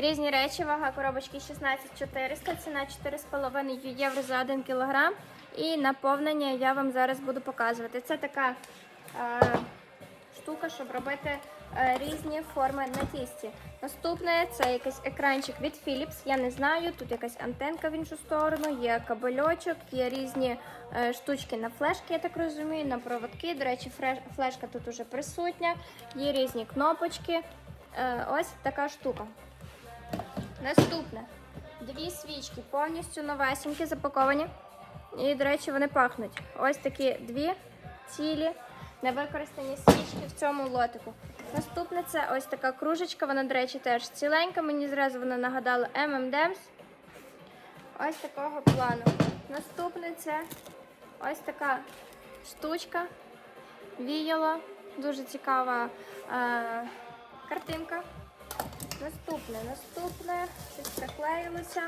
Різні речі, вага коробочки 16400, ціна 4,5 євро за 1 кг. І наповнення я вам зараз буду показувати. Це така е, штука, щоб робити е, різні форми на тісті. Наступне це якийсь екранчик від Philips. Я не знаю, тут якась антенка в іншу сторону, є кабельочок, є різні е, штучки на флешки, я так розумію, на проводки. До речі, фреш- флешка тут уже присутня, є різні кнопочки. Е, ось така штука. Наступне. Дві свічки повністю новесенькі, запаковані. І, до речі, вони пахнуть. Ось такі дві цілі невикористані свічки в цьому лотику. Наступне це ось така кружечка, вона, до речі, теж ціленька. Мені зразу вона нагадала M&M's. Ось такого плану. Наступне це ось така штучка. Віяло. Дуже цікава е, картинка. Наступне, наступне, щось приклеїлося.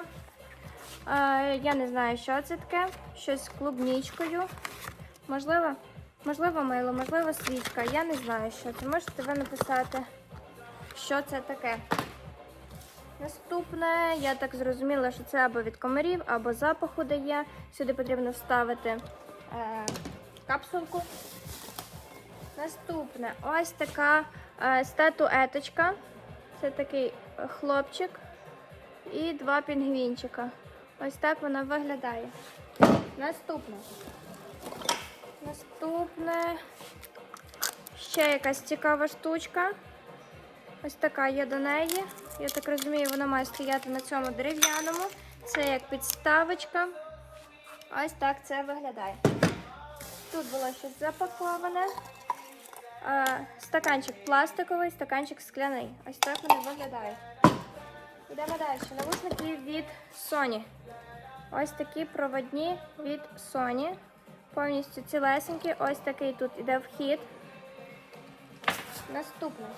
Е, я не знаю, що це таке. Щось з клубнічкою. Можливо, можливо, мило, можливо, свічка. Я не знаю, що це. Можете ви написати, що це таке. Наступне, я так зрозуміла, що це або від комарів, або запаху дає. Сюди потрібно вставити е, капсулку. Наступне, ось така е, статуеточка. Це такий е, хлопчик і два пінгвінчика. Ось так вона виглядає. Наступне. Наступне. Ще якась цікава штучка. Ось така є до неї. Я так розумію, вона має стояти на цьому дерев'яному. Це як підставочка. Ось так це виглядає. Тут було щось запаковане. Стаканчик пластиковий, стаканчик скляний. Ось так вони виглядають. Йдемо далі. Навушники від Sony. Ось такі проводні від Sony. Повністю цілесенькі. Ось такий тут іде вхід. Наступний.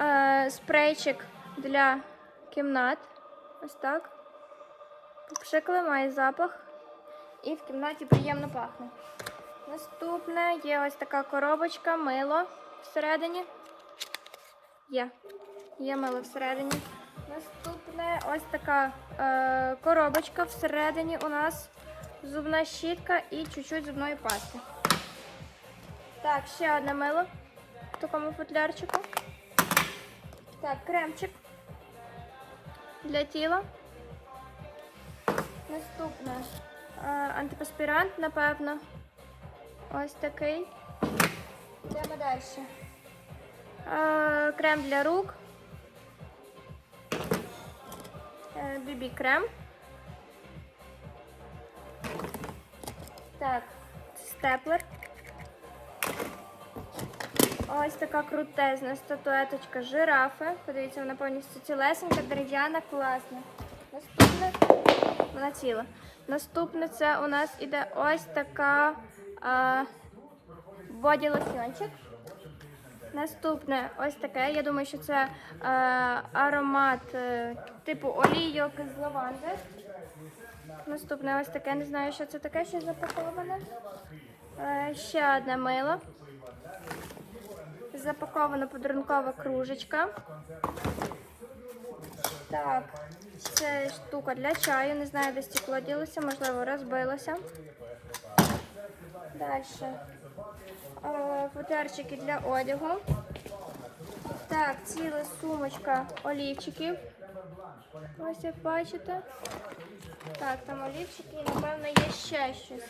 Е, спрейчик для кімнат. Ось так. Попшикали, має запах. І в кімнаті приємно пахне. Наступне є ось така коробочка, мило всередині. Є. Є мило всередині. Наступне ось така е, коробочка всередині у нас зубна щітка і чуть-чуть зубної пасти. Так, ще одне мило в такому футлярчику. Так, кремчик для тіла. Наступне е, антипаспірант, напевно. Ось такий. Йдемо далі. Е, крем для рук. Е, Бібі крем. Так, степлер. Ось така крутезна статуеточка жирафи. Подивіться, вона повністю цілесенька, дерев'яна, класна. Наступне вона ціла. Наступне це у нас іде ось така а, боді лосьончик. Наступне ось таке. Я думаю, що це е, аромат е, типу олійок з лаванди. Наступне ось таке. Не знаю, що це таке, що запаковане. Е, ще одне мило. Запакована подарункова кружечка. Так, це штука для чаю. Не знаю, де стекло ділося, можливо, розбилося. Далі. Футерчики для одягу. Так, ціла сумочка олівчиків. Ось як бачите. Так, там олівчики і, напевно, є ще щось.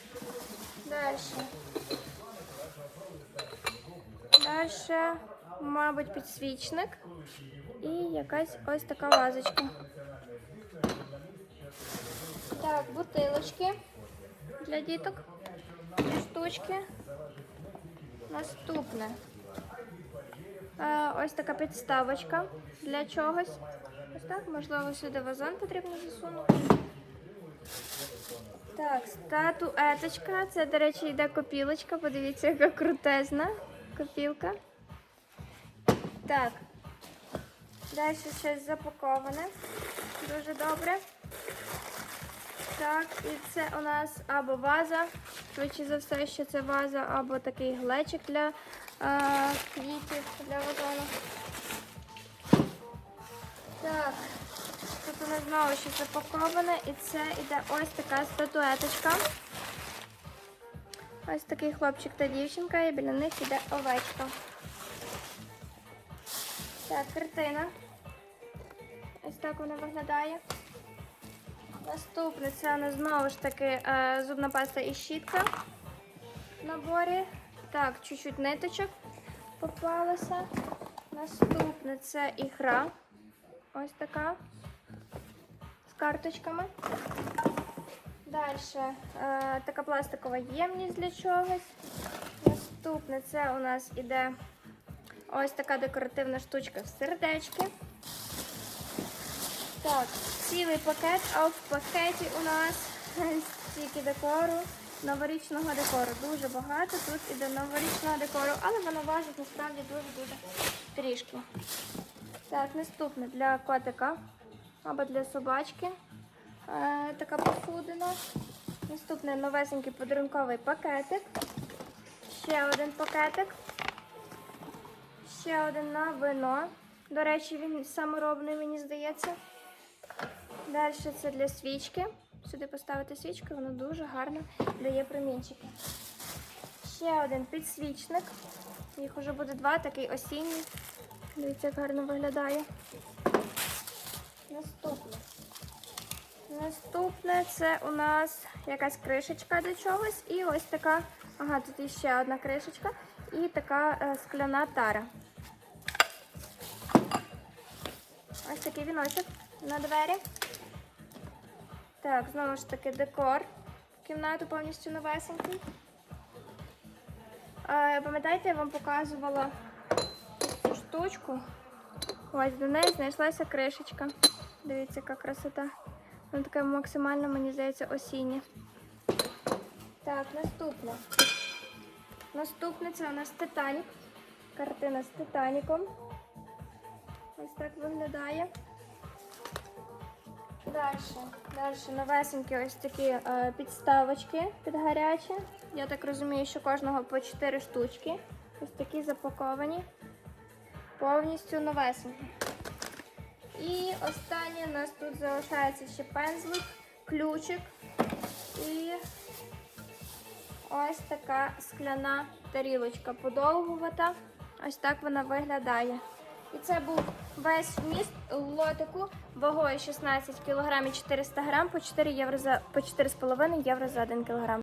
Далі. Далі, мабуть, підсвічник. І якась ось така вазочка. Так, бутилочки для діток. Штучки. Наступне. Е, ось така підставочка для чогось. Ось так, можливо, сюди вазон потрібно засунути. Так, статуеточка. Це, до речі, йде копілочка. Подивіться, яка крутезна копілка. Так. Далі щось запаковане. Дуже добре. Так, і це у нас або ваза, швидше за все, що це ваза, або такий глечик для е, квітів, для вазону. Так, тут у нас знову щось запаковане, і це іде ось така статуеточка. Ось такий хлопчик та дівчинка, і біля них іде овечка. Так, картина. Ось так вона виглядає. Наступне це у нас знову ж таки е, зубна паста і щітка в наборі. Так, чуть-чуть ниточок попалося. Наступне це ігра. Ось така. З карточками. Далі е, така пластикова ємність для чогось. Наступне це у нас іде ось така декоративна штучка в сердечки. Так, цілий пакет, а в пакеті у нас стільки декору, новорічного декору. Дуже багато. Тут іде новорічного декору, але воно важить насправді дуже-дуже трішки. Так, наступне для котика або для собачки. Е, така посудина. Наступний новесенький подарунковий пакетик. Ще один пакетик. Ще один на вино. До речі, він саморобний, мені здається. Далі це для свічки. Сюди поставити свічку, воно дуже гарно дає промінчики. Ще один підсвічник. Їх уже буде два, такий осінній. Дивіться, як гарно виглядає. Наступне. Наступне це у нас якась кришечка до чогось. І ось така, ага, тут іще одна кришечка і така е, скляна тара. Ось такий віночок на двері. Так, знову ж таки декор кімнату повністю новесенький. Пам'ятаєте, я вам показувала цю штучку. Ось до неї знайшлася кришечка. Дивіться, яка красота. Вона така максимально, мені здається, осіння. Так, наступне. Наступне це у нас Титанік. Картина з Титаніком. Ось так виглядає. Далі. Далі новесенькі ось такі е, підставочки під гарячі. Я так розумію, що кожного по 4 штучки. Ось такі запаковані. Повністю новесенькі. І останнє у нас тут залишається ще пензлик, ключик і ось така скляна тарілочка подовгувата. Ось так вона виглядає. І це був весь вміст лотику вагою 16 кг 400 г по 4 євро за по 4,5 євро за 1 кг.